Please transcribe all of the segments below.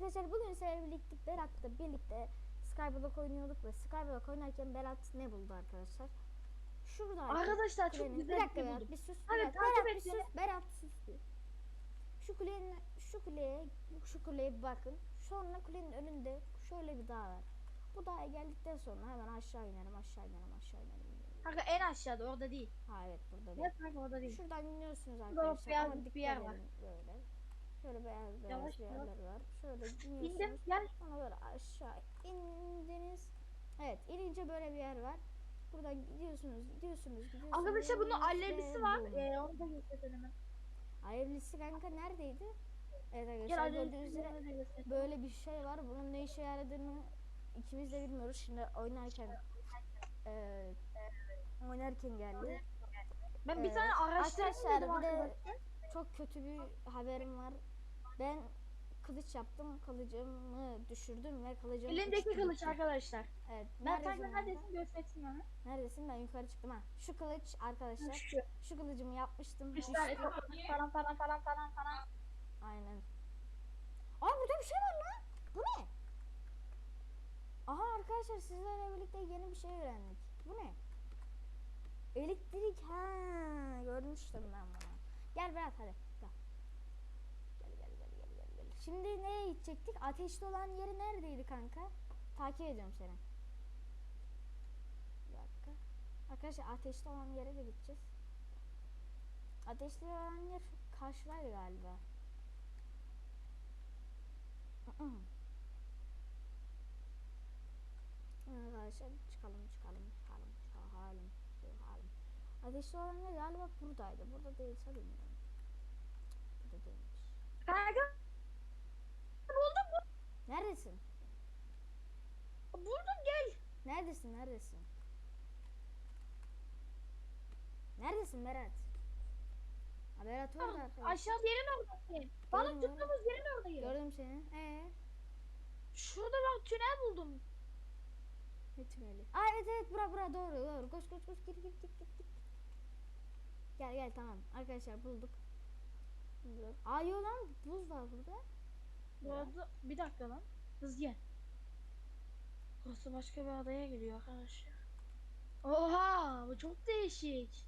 Arkadaşlar bugün sizlerle birlikte Berat'la birlikte Skyblock oynuyorduk ve Skyblock oynarken Berat ne buldu arkadaşlar? Şurada Arkadaşlar çok kulenin- güzel bir dakika Berat bir sus. Hadi Berat, bir sus. Berat sus. Şu kulenin şu kuleye şu kuleye bir bakın. Sonra kulenin önünde şöyle bir dağ var. Bu dağa geldikten sonra hemen aşağı inerim aşağı inerim aşağı inerim. Kanka en aşağıda orada değil. Ha evet burada değil. Evet kanka orada değil. Şuradan iniyorsunuz Burada arkadaşlar. Ama bir yer var. Böyle. Şöyle beyaz beyaz Yavaş, bir yavaş. yerler var. Şöyle iniyorsunuz. Sonra böyle aşağı indiniz. Evet inince böyle bir yer var. Buradan gidiyorsunuz, gidiyorsunuz, gidiyorsunuz. Arkadaşlar bunun İşte alevlisi var. Ee, onu da gösterelim. Alevlisi kanka neredeydi? Evet arkadaşlar gördüğünüz üzere böyle bir şey var. Bunun ne işe yaradığını ikimiz de bilmiyoruz. Şimdi oynarken eee oynarken geldi. Ben bir Evet. tane araştırdım Arkadaşlar bir de çok kötü bir haberim var. Ben kılıç yaptım. Kılıcımı düşürdüm ve kılıcım Elindeki kılıç arkadaşlar. Evet. Ben kanka? neredesin göstersin bana. Neredesin? Ben yukarı çıktım ha. Şu kılıç arkadaşlar. Şu. Şu kılıcımı yapmıştım. Düştü. falan falan falan falan falan. Aynen. Aa burada bir şey var lan. Bu ne? Aha arkadaşlar sizlerle birlikte yeni bir şey öğrendik. Bu ne? Elektrik ha görmüştüm ben bunu. Gel Berat hadi. Gel gel gel gel gel gel. Şimdi nereye gidecektik? Ateşli olan yeri neredeydi kanka? Takip ediyorum seni. Bir dakika. Arkadaşlar ateşli olan yere de gideceğiz. Ateşli olan yer karşıdaydı galiba. Arkadaşlar çıkalım çıkalım çıkalım çıkalım çıkalım. Ateşli olan yer galiba buradaydı. Burada değilse bilmiyorum. Burada değilmiş. Kanka buldum bu- Neredesin? buldum gel. Neredesin? Neredesin? Neredesin Berat? Ha, Berat orada arkadaşlar. Aşağı yerin oradayım. Balık tuttuğumuz yerin oradayım. Gördüm seni. Ee, Şurada bak tünel buldum. ne tüneli? Aa evet evet bura bura doğru doğru. Koş koş koş gir gir gir gir. gir. Gel gel tamam. Arkadaşlar bulduk. Bulduk. Aa yok lan buz var burada. Bu arada bir dakika lan. Hız gel. Burası başka bir adaya geliyor arkadaşlar. Oha bu çok değişik.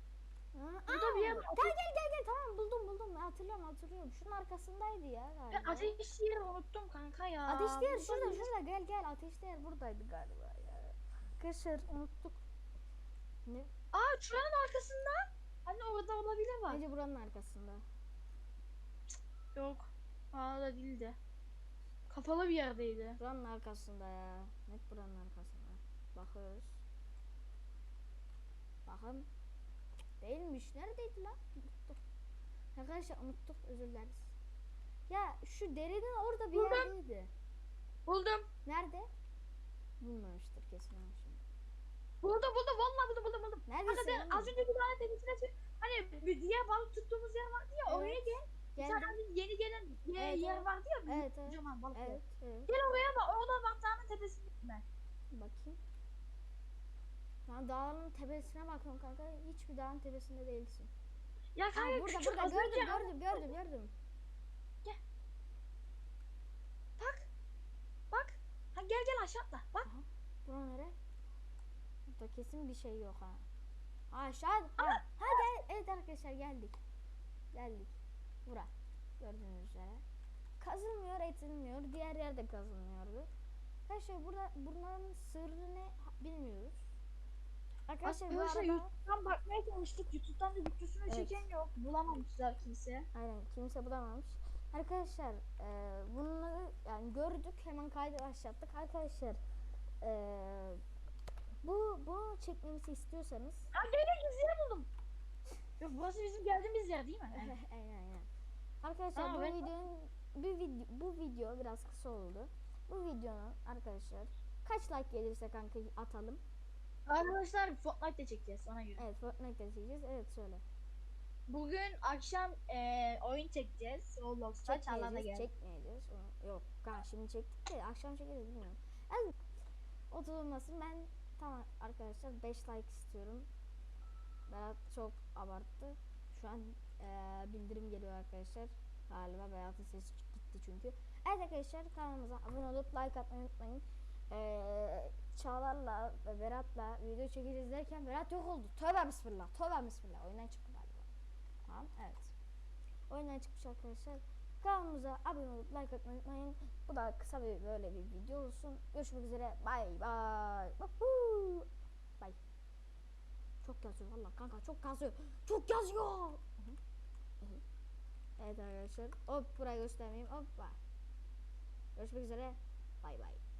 Ha, Burada aa, bir yer- Gel gel gel gel tamam buldum buldum. Hatırlıyorum hatırlıyorum. Şunun arkasındaydı ya Ben galiba. ateşli yeri unuttum kanka ya. Ateşli yer şurada bir- şurada gel gel ateşli yer buradaydı galiba ya. Arkadaşlar unuttuk. Ne? Aa şuranın arkasında. Hani orada olabilir var. Bence buranın arkasında. Yok. Aa da değildi. Kapalı bir yerdeydi. Buranın arkasında ya. Net buranın arkasında. Bakıyoruz. Bakın. Değilmiş. Neredeydi lan? Unuttuk. Arkadaşlar unuttuk. Özür dileriz. Ya şu derinin orada bir Buldum. yerdeydi. Buldum. Nerede? Bulmamıştır kesin şimdi. Buldum buldum. Vallahi buldum buldum buldum. Neredesin oğlum? az önce bir tane denizine çı- Hani bir diğer balık tuttuğumuz yer vardı ya oraya Evet. gel. Bir tane Geldim. hani yeni gelen Evet, yer evet. vardı ya. Evet, evet. Kocaman balık. Evet, evet. Gel oraya bak. Orada bak dağın tepesinde ben. Bakayım. Ben dağın tepesine bakıyorum kanka. Hiçbir dağın tepesinde değilsin. Ya Ha, kanka burada küçük burada az önce gördüm gördüm gördüm gördüm. Bak. Bak. Ha gel gel aşağı atla. Bak. Bura nere? Burada kesin bir şey yok ha. Ha aşağı. Ha, ha gel. Evet arkadaşlar geldik. Geldik. Bura. Gördüğünüz üzere. Kazılmıyor, edilmiyor. Diğer yerde kazılmıyordu. Arkadaşlar burada bunların sırrı ne bilmiyoruz. Arkadaşlar bu arada YouTube'dan bakmaya çalıştık. YouTube'dan da videosunu Evet. çeken yok. Bulamamışlar kimse. aynen kimse bulamamış. Arkadaşlar e, bunları yani gördük hemen kaydı başlattık. Arkadaşlar e, bu bu çekmemizi istiyorsanız Ha gel gel gizli yer buldum. Yok burası bizim geldiğimiz yer değil mi? Aynen aynen. Arkadaşlar Aa, bu videonun bu video bu video biraz kısa oldu. Bu videonun arkadaşlar kaç like gelirse kanka atalım. Arkadaşlar Fortnite de çekeceğiz ona göre. Evet Fortnite'da çekeceğiz. Evet söyle. Bugün akşam eee, oyun çekeceğiz. Roblox'ta Çekmeyeceğiz, gel. çekmeyeceğiz. Yok, kanka şimdi çektik de akşam çekeriz bilmiyorum. Yani oturulmasın ben tamam arkadaşlar 5 like istiyorum. Berat çok abarttı. Şu an eee, bildirim geliyor arkadaşlar. Galiba Berat'ın sesi gitti çünkü. Evet arkadaşlar kanalımıza abone olup like atmayı unutmayın. Ee, Çağlar'la ve Berat'la video çekeceğiz derken Berat yok oldu. Tövbe bismillah. Tövbe bismillah. Oyundan çıktı galiba. Tamam evet. Oyundan çıkmış arkadaşlar. Kanalımıza abone olup like atmayı unutmayın. Bu da kısa bir böyle bir video olsun. Görüşmek üzere. Bay bay. Bay. Çok yazıyor valla kanka çok yazıyor. Çok yazıyor. Hı hı. Evet arkadaşlar. Hop burayı göstermeyeyim. Hoppa. Görüşmek üzere. Bay bay.